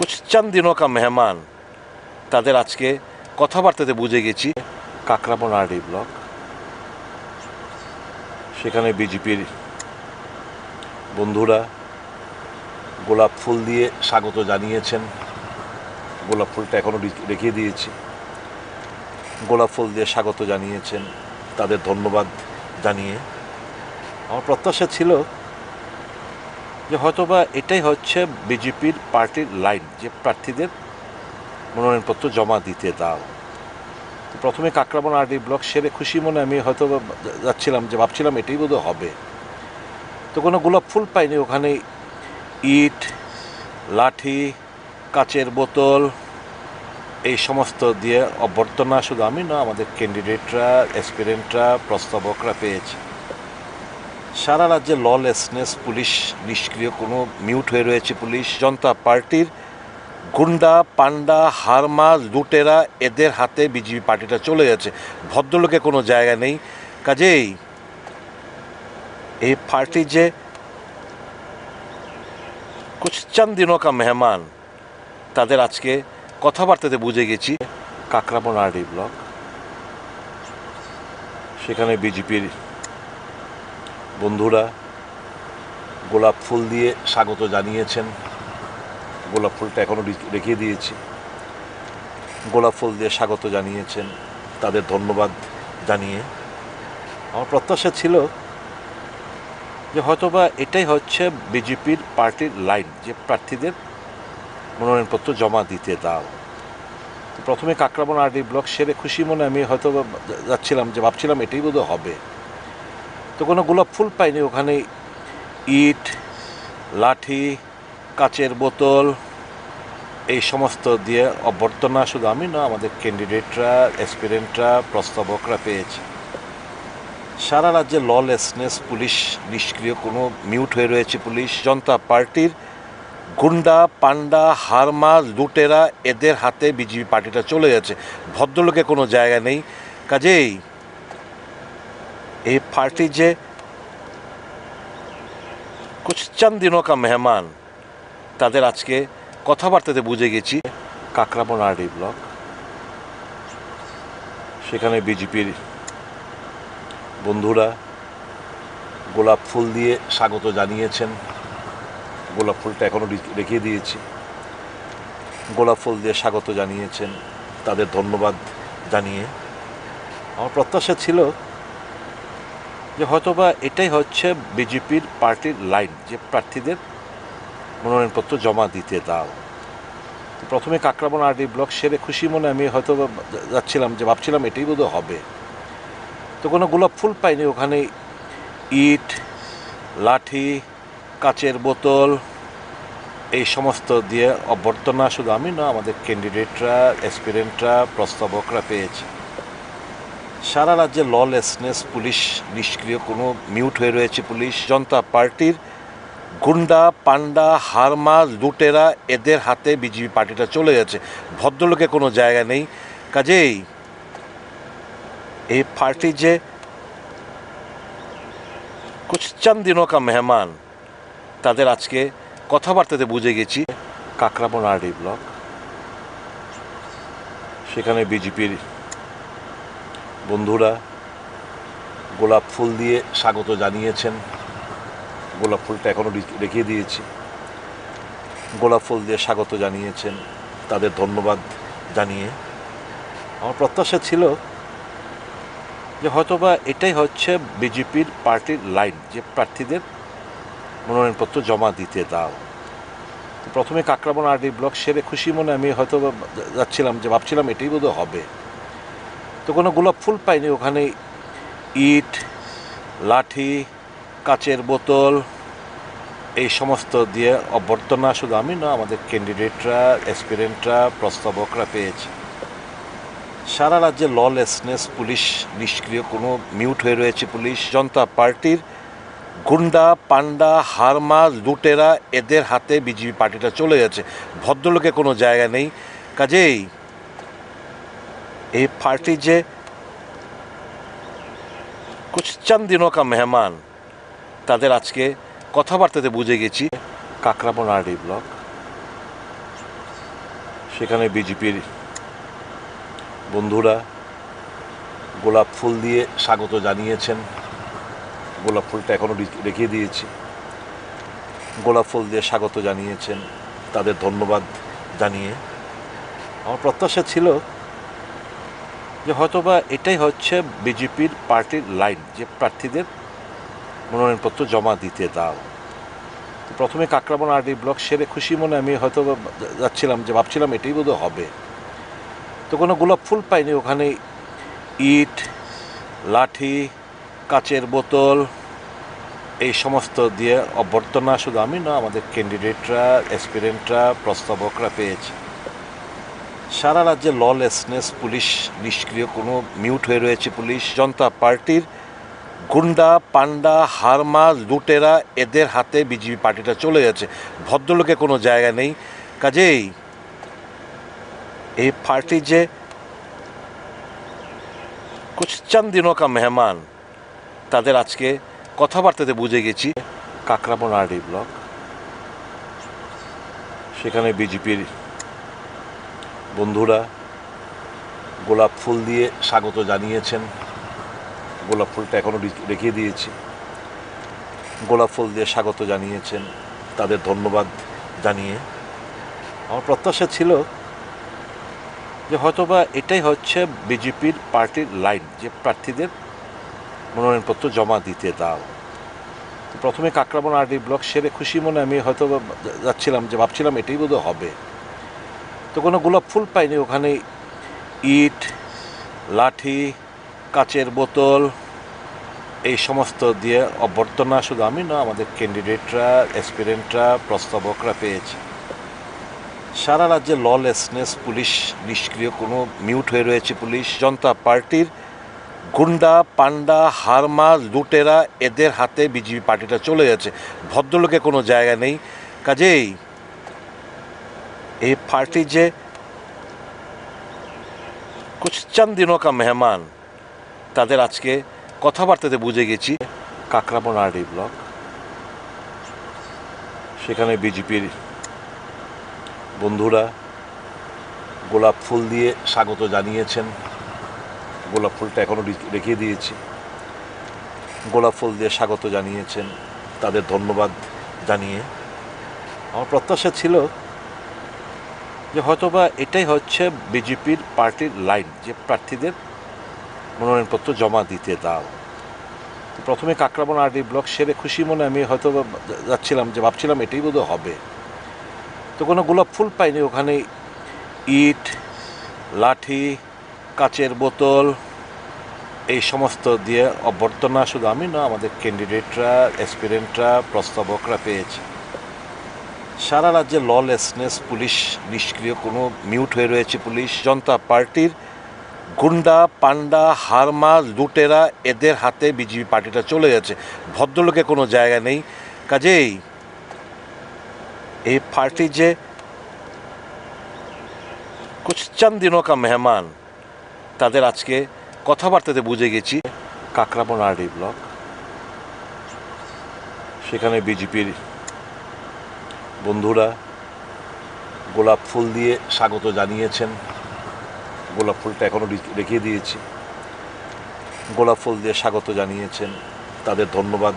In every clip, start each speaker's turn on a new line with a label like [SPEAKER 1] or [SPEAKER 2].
[SPEAKER 1] কুছ চন্দ দিনों का মেহমান। তাদের আজকে কথাবার্তাতে বুঝে গেছি কাকরাবন আরডি ব্লক। সেখানে বিজেপির বন্ধুরা গোলাপ ফুল দিয়ে স্বাগত জানিয়েছেন। গোলাপ ফুলটা এখনও রেখে দিয়েছি। গোলাপ ফুল দিয়ে স্বাগত জানিয়েছেন। তাদের ধন্যবাদ জানিয়ে। আমার প্রত্যাশা ছিল যে হয়তোবা এটাই হচ্ছে বিজেপির পার্টির লাইন, যে প্রার্থীদের মনোনয়নপত্র জমা দিতে দাও। তো প্রথমে কাকরাবন আরডি ব্লক সেরে খুশি মনে আমি হয়তো বা যাচ্ছিলাম, যে ভাবছিলাম এটাই বোধহয় হবে। তো কোনো গোলাপ ফুল পাইনি ওখানে, ইট, লাঠি, কাচের বোতল, এই সমস্ত দিয়ে অভ্যর্থনা শুধু আমি না, আমাদের ক্যান্ডিডেটরা অ্যাসপিরেন্টরা প্রস্তাবকরা পেয়েছে। সারা রাজ্যে ললেসনেস পুলিশ নিষ্ক্রিয়, কোনো মিউট হয়ে রয়েছে পুলিশ। জনতা পার্টির গুন্ডা পান্ডা হারমা, লুটেরা, এদের হাতে বিজেপি পার্টিটা চলে গেছে ভদ্রলোকে কোনো জায়গা নেই। কাজেই এই পার্টি যে কুছ চন্দ দিনों का মেহমান, তাদের আজকে কথাবার্তাতে বুঝে গেছি। কাকরাবন আরডি ব্লক, সেখানে বিজেপির বন্ধুরা, গোলাপ ফুল দিয়ে স্বাগত জানিয়েছেন। গোলাপ ফুলটা এখনও রেখে দিয়েছি। গোলাপ ফুল দিয়ে স্বাগত জানিয়েছেন, তাদের ধন্যবাদ জানিয়ে। আমার প্রত্যাশা ছিল যে হয়তোবা এটাই হচ্ছে বিজেপির পার্টির লাইন, যে প্রার্থীদের মনোনয়নপত্র জমা দিতে দাও। প্রথমে কাকরাবন আরডি ব্লক সেরে খুশি মনে আমি হয়তো যাচ্ছিলাম যে ভাবছিলাম এটাই বোধহয় হবে। তো কোনো গোলাপ ফুল পাইনি ওখানে। ইট, লাঠি, কাচের বোতল, এই সমস্ত দিয়ে অভ্যর্থনা শুধু আমি না, আমাদের ক্যান্ডিডেটরা অ্যাসপিরেন্টরা প্রস্তাবকরা পেয়েছে। সারা রাজ্যে ললেসনেস পুলিশ নিষ্ক্রিয়, কোনো মিউট হয়ে রয়েছে পুলিশ। জনতা পার্টির গুন্ডা পান্ডা হারমা, লুটেরা, এদের হাতে বিজেপি পার্টিটা চলে গেছে ভদ্রলোকে কোনো জায়গা নেই। কাজেই এই পার্টি যে কুছ চন্দ দিনों का মেহমান তাদের আজকে কথাবার্তাতে বুঝে গেছি কাকরাবন আরডি ব্লক সেখানে বিজেপির বন্ধুরা গোলাপ ফুল দিয়ে স্বাগত জানিয়েছেন গোলাপ ফুলটা এখনও রেখে দিয়েছি। গোলাপ ফুল দিয়ে স্বাগত জানিয়েছেন, তাদের ধন্যবাদ জানিয়ে। আমার প্রত্যাশা ছিল যে হয়তোবা এটাই হচ্ছে বিজেপির পার্টির লাইন, যে প্রার্থীদের মনোনয়নপত্র জমা দিতে দাও। প্রথমে কাকরাবন আরডি ব্লক সেরে খুশি মনে আমি হয়তো বা যাচ্ছিলাম, যে ভাবছিলাম এটাই বোধহয় হবে। তো কোনো গোলাপ ফুল পাইনি ওখানে, ইট, লাঠি, কাচের বোতল, এই সমস্ত দিয়ে অভ্যর্থনা শুধু আমি না, আমাদের ক্যান্ডিডেটরা অ্যাসপিরেন্টরা প্রস্তাবকরা পেয়েছে। সারা রাজ্যে ললেসনেস পুলিশ নিষ্ক্রিয়, কোনো মিউট হয়ে রয়েছে পুলিশ। জনতা পার্টির গুন্ডা পান্ডা হারমা, লুটেরা, এদের হাতে বিজেপি পার্টিটা চলে গেছে ভদ্রলোকে কোনো জায়গা নেই। কাজেই এই পার্টি যে কুছ চন্দ দিনों का মেহমান, তাদের আজকে কথাবার্তাতে বুঝে গেছি। Kakraban RD block. সেখানে বিজেপির বন্ধুরা, গোলাপ ফুল দিয়ে স্বাগত জানিয়েছেন। গোলাপ ফুলটা এখনও রেখে দিয়েছি। গোলাপ ফুল দিয়ে স্বাগত জানিয়েছেন, তাদের ধন্যবাদ জানিয়ে। আমার প্রত্যাশা ছিল যে হয়তোবা এটাই হচ্ছে বিজেপির পার্টির লাইন, যে প্রার্থীদের মনোনয়নপত্র জমা দিতে দাও। প্রথমে কাকরাবন আরডি ব্লক সেরে খুশি মনে আমি হয়তো যাচ্ছিলাম যে ভাবছিলাম এটাই বোধহয় হবে। তো কোনো গোলাপ ফুল পাইনি ওখানে। ইট, লাঠি, কাচের বোতল, এই সমস্ত দিয়ে অভ্যর্থনা শুধু আমি না, আমাদের ক্যান্ডিডেটরা অ্যাসপিরেন্টরা প্রস্তাবকরা পেয়েছে। সারা রাজ্যে ললেসনেস পুলিশ নিষ্ক্রিয়, কোনো মিউট হয়ে রয়েছে পুলিশ। জনতা পার্টির গুন্ডা পান্ডা হারমা, লুটেরা, এদের হাতে বিজেপি পার্টিটা চলে গেছে। ভদ্রলোকে কোনো জায়গা নেই। কাজেই এই পার্টি যে কুছ চন্দ দিনों का মেহমান তাদের আজকে কথাবার্তাতে বুঝে গেছি। Kakraban RD block. সেখানে বিজেপির বন্ধুরা গোলাপ ফুল দিয়ে স্বাগত জানিয়েছেন। গোলাপ ফুলটা এখনও রেখে দিয়েছি। গোলাপ ফুল দিয়ে স্বাগত জানিয়েছেন। তাদের ধন্যবাদ জানিয়ে। আমার প্রত্যাশা ছিল যে হয়তোবা এটাই হচ্ছে বিজেপির পার্টির লাইন, যে প্রার্থীদের মনোনয়নপত্র জমা দিতে দাও। প্রথমে কাকরাবন আরডি ব্লক সেরে খুশি মনে আমি হয়তো যাচ্ছিলাম, যে ভাবছিলাম এটাই বোধহয় হবে। তো কোনো গোলাপ ফুল পাইনি ওখানে, ইট, লাঠি, কাচের বোতল, এই সমস্ত দিয়ে অভ্যর্থনা শুধু আমি না, আমাদের ক্যান্ডিডেটরা অ্যাসপিরেন্টরা প্রস্তাবকরা পেয়েছে। সারা রাজ্যে ললেসনেস পুলিশ নিষ্ক্রিয়, কোনো মিউট হয়ে রয়েছে পুলিশ। জনতা পার্টির গুন্ডা পান্ডা হারমা, লুটেরা, এদের হাতে বিজেপি পার্টিটা চলে যাচ্ছে। ভদ্রলোকে কোনো জায়গা নেই। কাজেই এই পার্টি যে কুছ চন্দ দিনও কা মেহমান, তাদের আজকে কথাবার্তাতে বুঝে গেছি। কাকরাবন আরডি ব্লক, সেখানে বিজেপির বন্ধুরা, গোলাপ ফুল দিয়ে স্বাগত জানিয়েছেন। গোলাপ ফুলটা এখনও রেখে দিয়েছি। গোলাপ ফুল দিয়ে স্বাগত জানিয়েছেন, তাদের ধন্যবাদ জানিয়ে। আমার প্রত্যাশা ছিল যে হয়তোবা এটাই হচ্ছে বিজেপির পার্টির লাইন, যে প্রার্থীদের মনোনয়নপত্র জমা দিতে দাও। প্রথমে কাকরাবন আরডি ব্লক সেরে খুশি মনে আমি হয়তো যাচ্ছিলাম যে ভাবছিলাম এটাই বোধহয় হবে। তো কোনো গোলাপ ফুল পাইনি ওখানে। ইট, লাঠি, কাচের বোতল, এই সমস্ত দিয়ে অভ্যর্থনা শুধু আমি না, আমাদের ক্যান্ডিডেটরা অ্যাসপিরেন্টরা প্রস্তাবকরা পেয়েছে। সারা রাজ্যে ললেসনেস পুলিশ নিষ্ক্রিয়, কোনো মিউট হয়ে রয়েছে পুলিশ। জনতা পার্টির গুন্ডা পান্ডা হারমা, লুটেরা, এদের হাতে বিজেপি পার্টিটা চলে যাচ্ছে। ভদ্রলোকে কোনো জায়গা নেই। কাজেই এই পার্টি যে কুছ চন্দ দিনও কা মেহমান তাদের আজকে কথাবার্তাতে বুঝে গেছি কাকরাবন আরডি ব্লক সেখানে বিজেপির বন্ধুরা গোলাপ ফুল দিয়ে স্বাগত জানিয়েছেন। গোলাপ ফুলটা এখনও রেখে দিয়েছি। গোলাপ ফুল দিয়ে স্বাগত জানিয়েছেন, তাদের ধন্যবাদ জানিয়ে। আমার প্রত্যাশা ছিল যে হয়তোবা এটাই হচ্ছে বিজেপির পার্টির লাইন, যে প্রার্থীদের মনোনয়নপত্র জমা দিতে দাও। প্রথমে কাকরাবন আরডি ব্লক সেরে খুশি মনে আমি হয়তো বা যাচ্ছিলাম যে ভাবছিলাম এটাই বোধহয় হবে। তো কোনো গোলাপ ফুল পাইনি ওখানে, ইট, লাঠি, কাচের বোতল, এই সমস্ত দিয়ে অভ্যর্থনা শুধু আমি না, আমাদের ক্যান্ডিডেটরা এক্সপিরিয়েন্টরা প্রস্তাবকরা পেয়েছে। সারা রাজ্যে ললেসনেস পুলিশ নিষ্ক্রিয়, কোনো মিউট হয়ে রয়েছে পুলিশ। জনতা পার্টির গুন্ডা পান্ডা হারমা, লুটেরা, এদের হাতে বিজেপি পার্টিটা চলে যাচ্ছে ভদ্রলোকে কোনো জায়গা নেই। কাজেই এই পার্টি যে কুছ চন্দ দিনও কা মেহমান, তাদের আজকে কথাবার্তাতে বুঝে গেছি। কাকরাবন আরডি ব্লক, সেখানে বিজেপির বন্ধুরা, গোলাপ ফুল দিয়ে স্বাগত জানিয়েছেন। গোলাপ ফুলটা এখনও রেখে দিয়েছি। গোলাপ ফুল দিয়ে স্বাগত জানিয়েছেন, তাদের ধন্যবাদ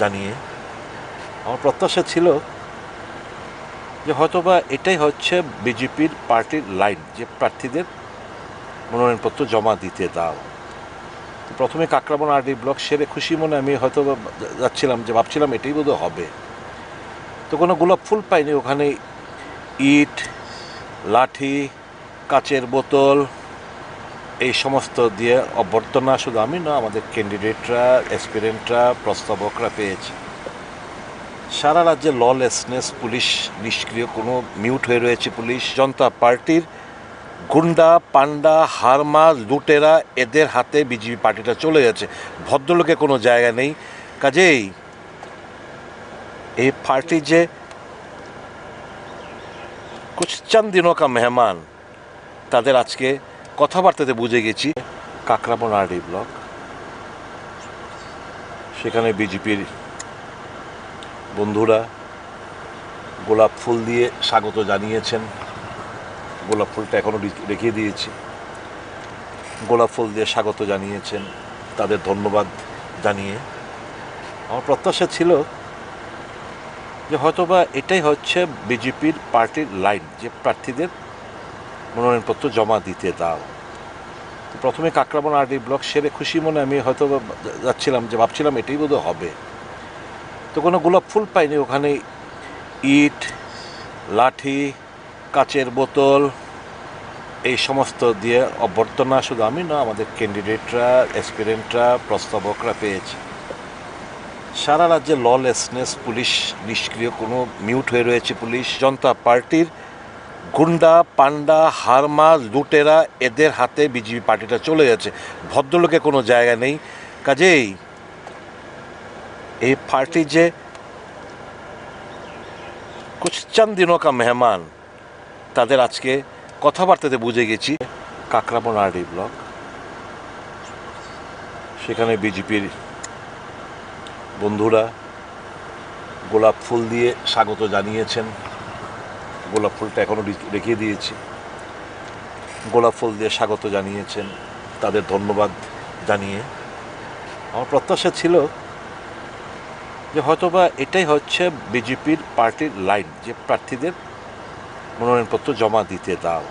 [SPEAKER 1] জানিয়ে। আমার প্রত্যাশা ছিল যে হয়তোবা এটাই হচ্ছে বিজেপির পার্টির লাইন, যে প্রার্থীদের মনোনয়নপত্র জমা দিতে দাও। প্রথমে কাকরাবন আরডি ব্লক সেরে খুশি মনে আমি হয়তো যাচ্ছিলাম যে ভাবছিলাম এটাই বোধহয় হবে। তো কোনো গোলাপ ফুল পাইনি ওখানে। ইট, লাঠি, কাচের বোতল, এই সমস্ত দিয়ে অভ্যর্থনা শুধু আমি না, আমাদের ক্যান্ডিডেটরা অ্যাসপিরেন্টরা প্রস্তাবকরা পেয়েছে। সারা রাজ্যে ললেসনেস পুলিশ নিষ্ক্রিয়, কোনো মিউট হয়ে রয়েছে পুলিশ। জনতা পার্টির গুন্ডা পান্ডা হারমা, লুটেরা, এদের হাতে বিজেপি পার্টিটা চলে যাচ্ছে ভদ্রলোকে কোনো জায়গা নেই। কাজেই এই পার্টি যে কুছ চন্দ দিনও কা মেহমান তাদের আজকে কথাবার্তাতে বুঝে গেছি কাকরাবন আরডি ব্লক সেখানে বিজেপির বন্ধুরা গোলাপ ফুল দিয়ে স্বাগত জানিয়েছেন। গোলাপ ফুলটা এখনও রেখে দিয়েছি। গোলাপ ফুল দিয়ে স্বাগত জানিয়েছেন। তাদের ধন্যবাদ জানিয়ে। আমার প্রত্যাশা ছিল যে হয়তোবা এটাই হচ্ছে বিজেপির পার্টির লাইন, যে প্রার্থীদের মনোনয়নপত্র জমা দিতে দাও। তো প্রথমে কাকরাবন আরডি ব্লক সেরে খুশি মনে আমি হয়তো যাচ্ছিলাম যে ভাবছিলাম এটাই বোধহয় হবে। তো কোনো গোলাপ ফুল পাইনি ওখানে, ইট, লাঠি, কাচের বোতল, এই সমস্ত দিয়ে অভ্যর্থনা শুধু আমি না, আমাদের ক্যান্ডিডেটরা অ্যাসপিরেন্টরা প্রস্তাবকরা পেয়েছে। সারা রাজ্যে ললেসনেস পুলিশ নিষ্ক্রিয়, কোনো মিউট হয়ে রয়েছে পুলিশ। জনতা পার্টির গুন্ডা পান্ডা হারমা, লুটেরা, এদের হাতে বিজেপি পার্টিটা চলে যাচ্ছে। ভদ্রলোকে কোনো জায়গা নেই। কাজেই এই পার্টি যে কুছ চন্দ দিনও কা মেহমান, তাদের আজকে কথাবার্তাতে বুঝে গেছি। কাকরাবন আরডি ব্লক, সেখানে বিজেপির বন্ধুরা, গোলাপ ফুল দিয়ে স্বাগত জানিয়েছেন। গোলাপ ফুলটা এখনও রেখে দিয়েছি। গোলাপ ফুল দিয়ে স্বাগত জানিয়েছেন, তাদের ধন্যবাদ জানিয়ে। আমার প্রত্যাশা ছিল যে হয়তোবা এটাই হচ্ছে বিজেপির পার্টির লাইন, যে প্রার্থীদের মনোনয়নপত্র জমা দিতে দাও।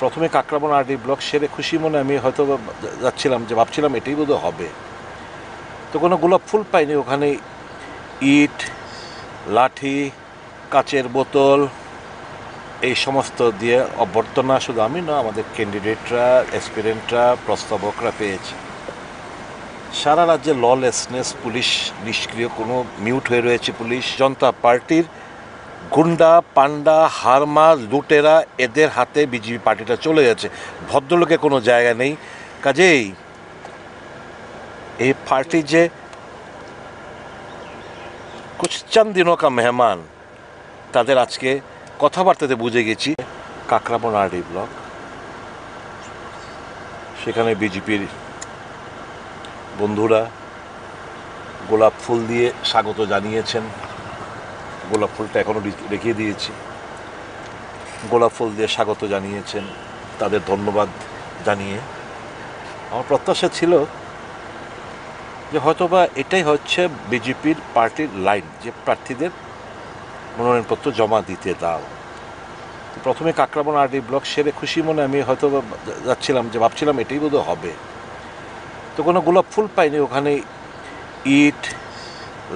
[SPEAKER 1] প্রথমে কাকরাবন আরডি ব্লক সেরে খুশি মনে আমি হয়তো যাচ্ছিলাম যে ভাবছিলাম এটাই বোধহয় হবে। তো কোনো গোলাপ ফুল পাইনি ওখানে। ইট, লাঠি, কাচের বোতল, এই সমস্ত দিয়ে অভ্যর্থনা শুধু আমি না, আমাদের ক্যান্ডিডেটরা অ্যাসপিরেন্টরা প্রস্তাবকরা পেয়েছে। সারা রাজ্যে ললেসনেস পুলিশ নিষ্ক্রিয়, কোনো মিউট হয়ে রয়েছে পুলিশ। জনতা পার্টির গুন্ডা পান্ডা হারমা, লুটেরা, এদের হাতে বিজেপি পার্টিটা চলে যাচ্ছে। ভদ্রলোকে কোনো জায়গা নেই। কাজেই এই পার্টি যে কুছ চন্দ দিনও কা মেহমান তাদের আজকে কথাবার্তাতে বুঝে গেছি। Kakraban RD block. সেখানে বিজেপির বন্ধুরা গোলাপ ফুল দিয়ে স্বাগত জানিয়েছেন। গোলাপ ফুলটা এখনও রেখে দিয়েছি। গোলাপ ফুল দিয়ে স্বাগত জানিয়েছেন। তাদের ধন্যবাদ জানিয়ে। আমার প্রত্যাশা ছিল যে হয়তোবা এটাই হচ্ছে বিজেপির পার্টির লাইন, যে প্রার্থীদের মনোনয়নপত্র জমা দিতে দাও। প্রথমে কাকরাবন আরডি ব্লক সেরে খুশি মনে আমি হয়তো যাচ্ছিলাম যে ভাবছিলাম এটাই বোধহয় হবে। তো কোনো গোলাপ ফুল পাইনি ওখানে, ইট,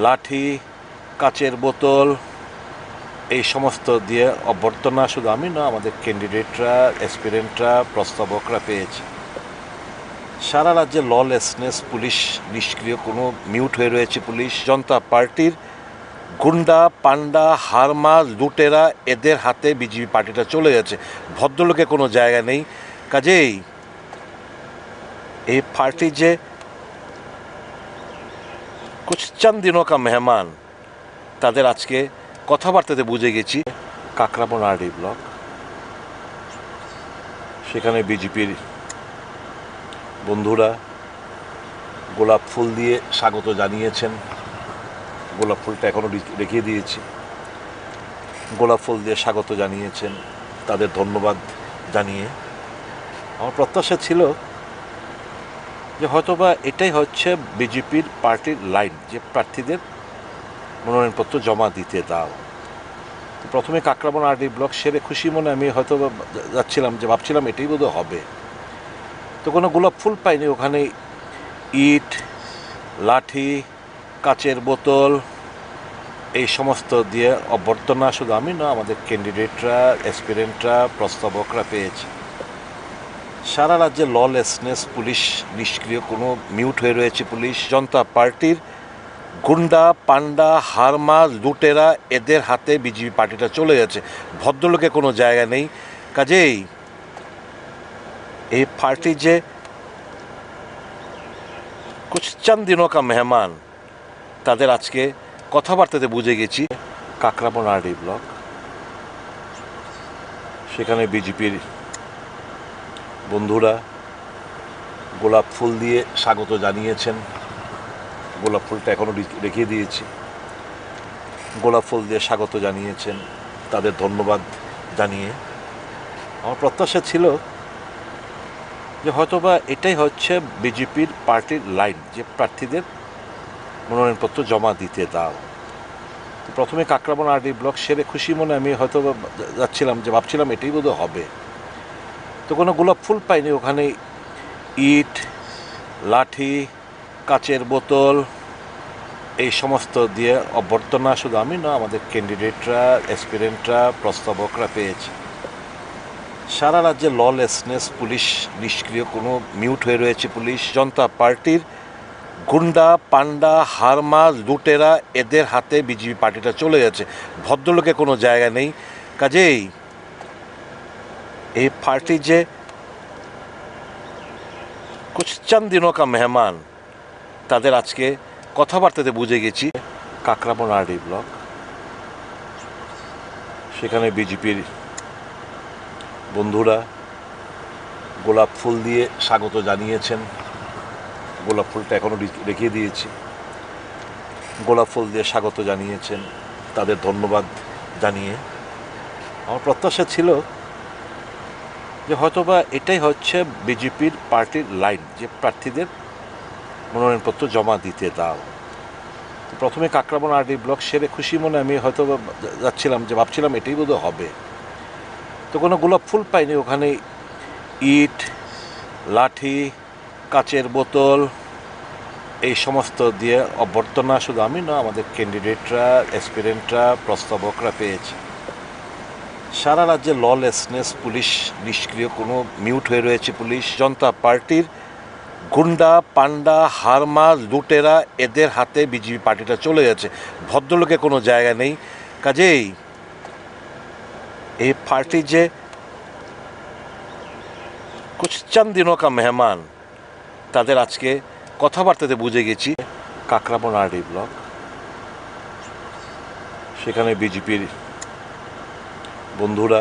[SPEAKER 1] লাঠি, কাচের বোতল, এই সমস্ত দিয়ে অভ্যর্থনা শুধু আমি না, আমাদের ক্যান্ডিডেটরা অ্যাসপিরেন্টরা প্রস্তাবকরা পেয়েছে। সারা রাজ্যে ললেসনেস পুলিশ নিষ্ক্রিয়, কোনো মিউট হয়ে রয়েছে পুলিশ। জনতা পার্টির গুন্ডা পান্ডা হারমা, লুটেরা, এদের হাতে বিজেপি পার্টিটা চলে যাচ্ছে। ভদ্রলোকে কোনো জায়গা নেই। কাজেই এই পার্টি যে কুছ চন্দ দিনও কা মেহমান, তাদের আজকে কথাবার্তাতে বুঝে গেছি। কাকরাবন আরডি ব্লক, সেখানে বিজেপির বন্ধুরা, গোলাপ ফুল দিয়ে স্বাগত জানিয়েছেন। গোলাপ ফুলটা এখনও রেখে দিয়েছি। গোলাপ ফুল দিয়ে স্বাগত জানিয়েছেন, তাদের ধন্যবাদ জানিয়ে। আমার প্রত্যাশা ছিল যে হয়তোবা এটাই হচ্ছে বিজেপির পার্টির লাইন, যে প্রার্থীদের মনোনয়নপত্র জমা দিতে দাও। প্রথমে কাকরাবন আরডি ব্লক সেরে খুশি মনে আমি হয়তো যাচ্ছিলাম যে ভাবছিলাম এটাই বোধহয় হবে। তো কোনো গোলাপ ফুল পাইনি ওখানে। ইট, লাঠি, কাচের বোতল, এই সমস্ত দিয়ে অভ্যর্থনা শুধু আমি না, আমাদের ক্যান্ডিডেটরা অ্যাসপিরেন্টরা প্রস্তাবকরা পেয়েছে। সারা রাজ্যে ললেসনেস পুলিশ নিষ্ক্রিয়, কোনো মিউট হয়ে রয়েছে পুলিশ, জনতা পার্টির গুন্ডা পান্ডা হারমা, লুটেরা, এদের হাতে বিজেপি পার্টিটা চলে যাচ্ছে ভদ্রলোকে কোনো জায়গা নেই। কাজেই এই পার্টি যে কুছ চন্দ দিনও কা মেহমান তাদের আজকে কথাবার্তাতে বুঝে গেছি। Kakraban RD block. সেখানে বিজেপির বন্ধুরা গোলাপ ফুল দিয়ে স্বাগত জানিয়েছেন। গোলাপ ফুলটা এখনও রেখে দিয়েছি। গোলাপ ফুল দিয়ে স্বাগত জানিয়েছেন। তাদের ধন্যবাদ জানিয়ে। আমার প্রত্যাশা ছিল যে হয়তোবা এটাই হচ্ছে বিজেপির পার্টির লাইন, যে প্রার্থীদের মনোনয়নপত্র জমা দিতে দাও। প্রথমে কাকরাবন আরডি ব্লক সেরে খুশি মনে আমি হয়তো বা যাচ্ছিলাম, যে ভাবছিলাম এটাই বোধহয় হবে। তো কোনো গোলাপ ফুল পাইনি ওখানে, ইট, লাঠি, কাচের বোতল, এই সমস্ত দিয়ে অভ্যর্থনা শুধু আমি না, আমাদের ক্যান্ডিডেটরা অ্যাসপিরেন্টরা প্রস্তাবকরা পেয়েছে। সারা রাজ্যে ললেসনেস পুলিশ নিষ্ক্রিয়, কোনো মিউট হয়ে রয়েছে পুলিশ। জনতা পার্টির গুন্ডা পান্ডা হারমা, লুটেরা, এদের হাতে বিজেপি পার্টিটা চলে যাচ্ছে। ভদ্রলোকে কোনো জায়গা নেই। কাজেই এই পার্টি যে কুছ চন্দ দিনও কা মেহমান, তাদের আজকে কথাবার্তাতে বুঝে গেছি। কাকরাবন আরডি ব্লক, সেখানে বিজেপির বন্ধুরা, গোলাপ ফুল দিয়ে স্বাগত জানিয়েছেন। গোলাপ ফুলটা এখনও রেখে দিয়েছি। গোলাপ ফুল দিয়ে স্বাগত জানিয়েছেন, তাদের ধন্যবাদ জানিয়ে। আমার প্রত্যাশা ছিল যে হয়তোবা এটাই হচ্ছে বিজেপির পার্টির লাইন, যে প্রার্থীদের মনোনয়নপত্র জমা দিতে দাও। প্রথমে কাকরাবন আরডি ব্লক সেরে খুশি মনে আমি হয়তো যাচ্ছিলাম যে ভাবছিলাম এটাই বোধহয় হবে। তো কোনো গোলাপ ফুল পাইনি ওখানে। ইট, লাঠি, কাচের বোতল, এই সমস্ত দিয়ে অভ্যর্থনা শুধু আমি না, আমাদের ক্যান্ডিডেটরা অ্যাসপিরেন্টরা প্রস্তাবকরা পেয়েছে। সারা রাজ্যে ললেসনেস পুলিশ নিষ্ক্রিয়, কোনো মিউট হয়ে রয়েছে পুলিশ। জনতা পার্টির গুন্ডা পান্ডা হারমা, লুটেরা, এদের হাতে বিজেপি পার্টিটা চলে যাচ্ছে ভদ্রলোকে কোনো জায়গা নেই। কাজেই এই পার্টি যে কুছ চন্দ দিনও কা মেহমান তাদের আজকে কথাবার্তাতে বুঝে গেছি। Kakraban RD block. সেখানে বিজেপির বন্ধুরা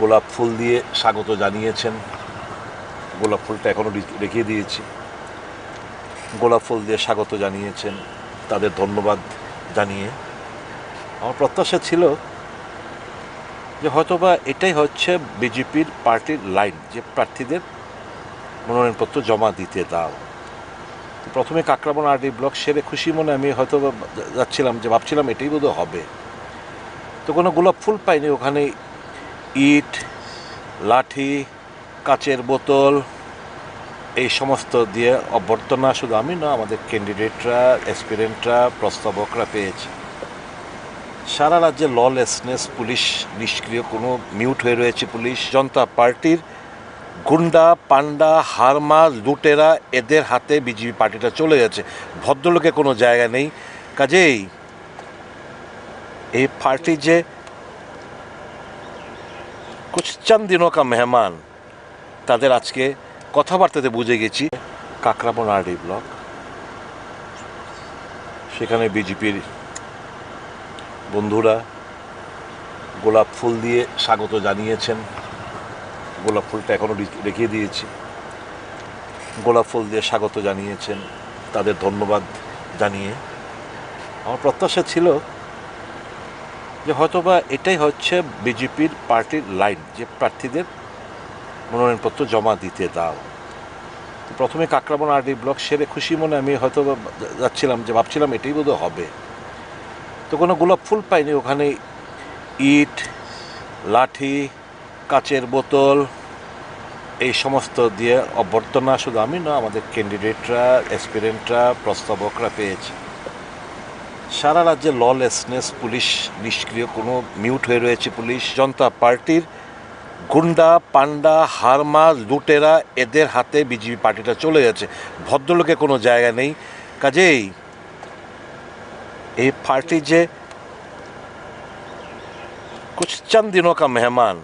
[SPEAKER 1] গোলাপ ফুল দিয়ে স্বাগত জানিয়েছেন। গোলাপ ফুলটা এখনও রেখে দিয়েছি। গোলাপ ফুল দিয়ে স্বাগত জানিয়েছেন। তাদের ধন্যবাদ জানিয়ে। আমার প্রত্যাশা ছিল যে হয়তোবা এটাই হচ্ছে বিজেপির পার্টির লাইন, যে প্রার্থীদের মনোনয়নপত্র জমা দিতে দাও। প্রথমে কাকরাবন আরডি ব্লক সেরে খুশি মনে আমি হয়তো যাচ্ছিলাম, যে ভাবছিলাম এটাই বোধহয় হবে। তো কোনো গোলাপ ফুল পাইনি ওখানে, ইট, লাঠি, কাচের বোতল, এই সমস্ত দিয়ে অভ্যর্থনা শুধু আমি না, আমাদের ক্যান্ডিডেটরা অ্যাসপিরেন্টরা প্রস্তাবকরা পেয়েছে। সারা রাজ্যে ললেসনেস পুলিশ নিষ্ক্রিয়, কোনো মিউট হয়ে রয়েছে পুলিশ। জনতা পার্টির গুন্ডা পান্ডা হারমা, লুটেরা, এদের হাতে বিজেপি পার্টিটা চলে যাচ্ছে। ভদ্রলোকে কোনো জায়গা নেই। কাজেই এই পার্টি যে কুছ চন্দ দিনও কা মেহমান, তাদের আজকে কথাবার্তাতে বুঝে গেছি। কাকরাবন আরডি ব্লক, সেখানে বিজেপির বন্ধুরা, গোলাপ ফুল দিয়ে স্বাগত জানিয়েছেন। গোলাপ ফুলটা এখনও রেখে দিয়েছি। গোলাপ ফুল দিয়ে স্বাগত জানিয়েছেন, তাদের ধন্যবাদ জানিয়ে। আমার প্রত্যাশা ছিল যে হয়তোবা এটাই হচ্ছে বিজেপির পার্টির লাইন, যে প্রার্থীদের মনোনয়নপত্র জমা দিতে দাও। প্রথমে কাকরাবন আরডি ব্লক সেরে খুশি মনে আমি হয়তো যাচ্ছিলাম যে ভাবছিলাম এটাই বোধহয় হবে। তো কোনো গোলাপ ফুল পাইনি ওখানে। ইট, লাঠি, কাচের বোতল, এই সমস্ত দিয়ে অভ্যর্থনা শুধু আমি না, আমাদের ক্যান্ডিডেটরা অ্যাসপিরেন্টরা প্রস্তাবকরা পেয়েছে। সারা রাজ্যে ললেসনেস পুলিশ নিষ্ক্রিয়, কোনো মিউট হয়ে রয়েছে পুলিশ। জনতা পার্টির গুন্ডা পান্ডা হারমা, লুটেরা, এদের হাতে বিজেপি পার্টিটা চলে যাচ্ছে। ভদ্রলোকে কোনো জায়গা নেই। কাজেই এই পার্টি যে কুছ চন্দ দিনও কা মেহমান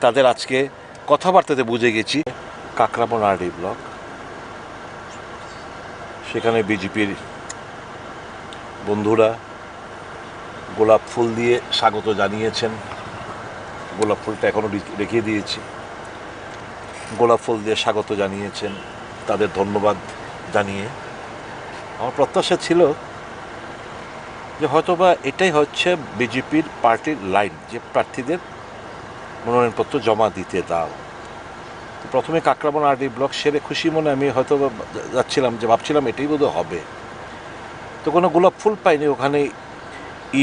[SPEAKER 1] তাদের আজকে কথাবার্তাতে বুঝে গেছি কাকরাবন আরডি ব্লক সেখানে বিজেপির বন্ধুরা গোলাপ ফুল দিয়ে স্বাগত জানিয়েছেন। গোলাপ ফুলটা এখনও রেখে দিয়েছি। গোলাপ ফুল দিয়ে স্বাগত জানিয়েছেন। তাদের ধন্যবাদ জানিয়ে। আমার প্রত্যাশা ছিল যে হয়তোবা এটাই হচ্ছে বিজেপির পার্টির লাইন, যে প্রার্থীদের মনোনয়নপত্র জমা দিতে দাও। প্রথমে কাকরাবন আরডি ব্লক সেরে খুশি মনে আমি হয়তো বা যাচ্ছিলাম যে ভাবছিলাম এটাই বোধহয় হবে। তো কোনো গোলাপ ফুল পাইনি ওখানে,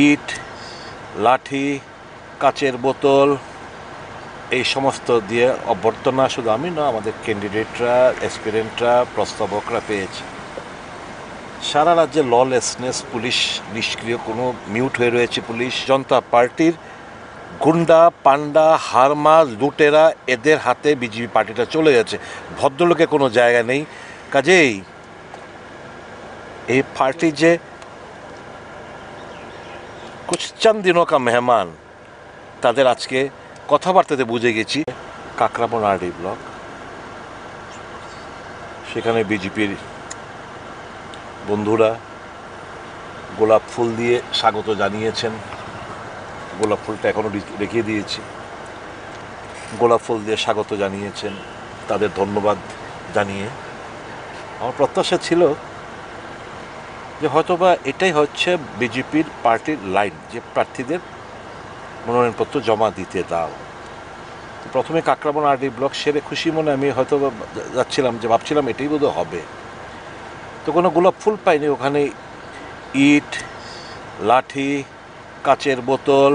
[SPEAKER 1] ইট, লাঠি, কাচের বোতল, এই সমস্ত দিয়ে অভ্যর্থনা শুধু আমি না, আমাদের ক্যান্ডিডেটরা এক্সপিরিয়েন্টরা প্রস্তাবকরা পেয়েছে। সারা রাজ্যে ললেসনেস পুলিশ নিষ্ক্রিয়, কোনো মিউট হয়ে রয়েছে পুলিশ। জনতা পার্টির গুন্ডা পান্ডা হারমা, লুটেরা, এদের হাতে বিজেপি পার্টিটা চলে যাচ্ছে। ভদ্রলোকে কোনো জায়গা নেই। কাজেই এই পার্টি যে কুছ চন্দ দিনও কা মেহমান, তাদের আজকে কথাবার্তাতে বুঝে গেছি। কাকরাবন আরডি ব্লক, সেখানে বিজেপির বন্ধুরা, গোলাপ ফুল দিয়ে স্বাগত জানিয়েছেন। গোলাপ ফুলটা এখনও রেখে দিয়েছি। গোলাপ ফুল দিয়ে স্বাগত জানিয়েছেন, তাদের ধন্যবাদ জানিয়ে। আমার প্রত্যাশা ছিল যে হয়তোবা এটাই হচ্ছে বিজেপির পার্টির লাইন, যে প্রার্থীদের মনোনয়নপত্র জমা দিতে দাও। প্রথমে কাকরাবন আরডি ব্লক সেরে খুশি মনে আমি হয়তো যাচ্ছিলাম যে ভাবছিলাম এটাই বোধহয় হবে। তো কোনো গোলাপ ফুল পাইনি ওখানে। ইট, লাঠি, কাচের বোতল,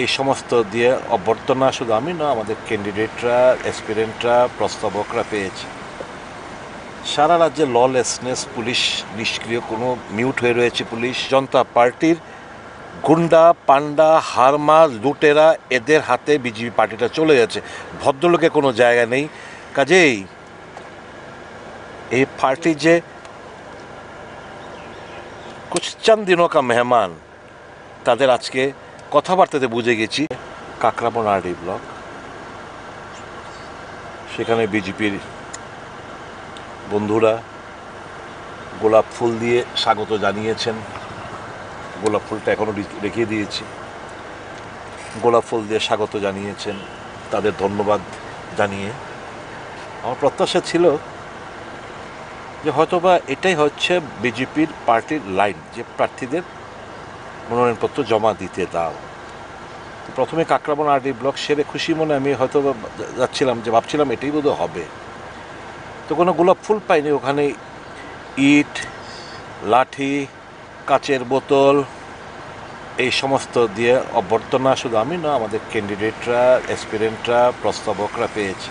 [SPEAKER 1] এই সমস্ত দিয়ে অভ্যর্থনা শুধু আমি না, আমাদের ক্যান্ডিডেটরা অ্যাসপিরেন্টরা প্রস্তাবকরা পেয়েছে। সারা রাজ্যে ললেসনেস পুলিশ নিষ্ক্রিয়, কোনো মিউট হয়ে রয়েছে পুলিশ। জনতা পার্টির গুন্ডা পান্ডা হারমা, লুটেরা, এদের হাতে বিজেপি পার্টিটা চলে যাচ্ছে। ভদ্রলোকে কোনো জায়গা নেই। কাজেই এই পার্টি যে কুছ চন্দ দিনও কা মেহমান তাদের আজকে কথাবার্তাতে বুঝে গেছি কাকরাবন আরডি ব্লক সেখানে বিজেপির বন্ধুরা গোলাপ ফুল দিয়ে স্বাগত জানিয়েছেন। গোলাপ ফুলটা এখনও রেখে দিয়েছি। গোলাপ ফুল দিয়ে স্বাগত জানিয়েছেন। তাদের ধন্যবাদ জানিয়ে। আমার প্রত্যাশা ছিল যে হয়তোবা এটাই হচ্ছে বিজেপির পার্টির লাইন, যে প্রার্থীদের মনোনয়নপত্র জমা দিতে দাও। প্রথমে কাকরাবন আরডি ব্লক সেরে খুশি মনে আমি হয়তো যাচ্ছিলাম যে ভাবছিলাম এটাই বোধহয় হবে। তো কোনো গোলাপ ফুল পাইনি ওখানে, ইট, লাঠি, কাচের বোতল, এই সমস্ত দিয়ে অভ্যর্থনা শুধু আমি না, আমাদের ক্যান্ডিডেটরা এক্সপিরিয়েন্টরা প্রস্তাবকরা পেয়েছে।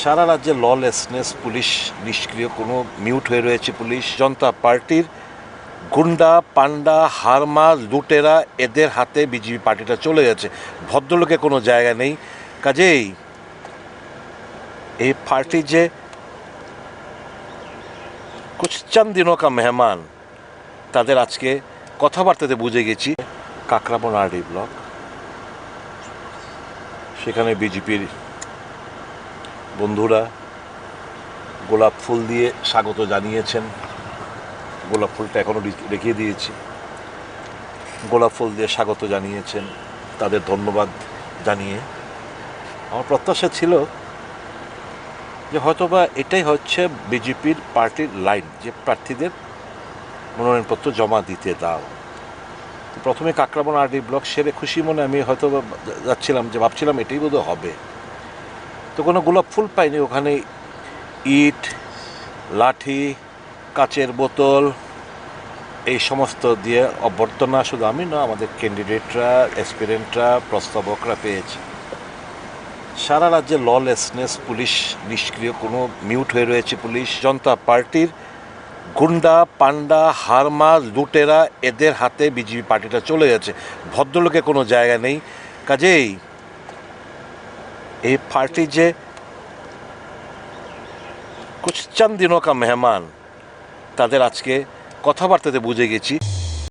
[SPEAKER 1] সারা রাজ্যে ললেসনেস পুলিশ নিষ্ক্রিয়, কোনো মিউট হয়ে রয়েছে পুলিশ। জনতা পার্টির গুন্ডা পান্ডা হারমা, লুটেরা, এদের হাতে বিজেপি পার্টিটা চলে যাচ্ছে ভদ্রলোকে কোনো জায়গা নেই। কাজেই এই পার্টি যে কুছ চন্দ দিনও কা মেহমান, তাদের আজকে কথাবার্তাতে বুঝে গেছি। কাকরাবন আরডি ব্লক, সেখানে বিজেপির বন্ধুরা, গোলাপ ফুল দিয়ে স্বাগত জানিয়েছেন। গোলাপ ফুলটা এখনও রেখে দিয়েছি। গোলাপ ফুল দিয়ে স্বাগত জানিয়েছেন, তাদের ধন্যবাদ জানিয়ে। আমার প্রত্যাশা ছিল যে হয়তোবা এটাই হচ্ছে বিজেপির পার্টির লাইন, যে প্রার্থীদের মনোনয়নপত্র জমা দিতে দাও। প্রথমে কাকরাবন আরডি ব্লক সেরে খুশি মনে আমি হয়তো যাচ্ছিলাম যে ভাবছিলাম এটাই বোধহয় হবে। তো কোনো গোলাপ ফুল পাইনি ওখানে। ইট, লাঠি, কাচের বোতল, এই সমস্ত দিয়ে অভ্যর্থনা শুধু আমি না, আমাদের ক্যান্ডিডেটরা অ্যাসপিরেন্টরা প্রস্তাবকরা পেয়েছে। সারা রাজ্যে ললেসনেস পুলিশ নিষ্ক্রিয়, কোনো মিউট হয়ে রয়েছে পুলিশ। জনতা পার্টির গুন্ডা পান্ডা হারমা, লুটেরা, এদের হাতে বিজেপি পার্টিটা চলে যাচ্ছে ভদ্রলোকে কোনো জায়গা নেই। কাজেই এই পার্টি যে কুছ চন্দ দিনও কা মেহমান তাদের আজকে কথাবার্তাতে বুঝে গেছি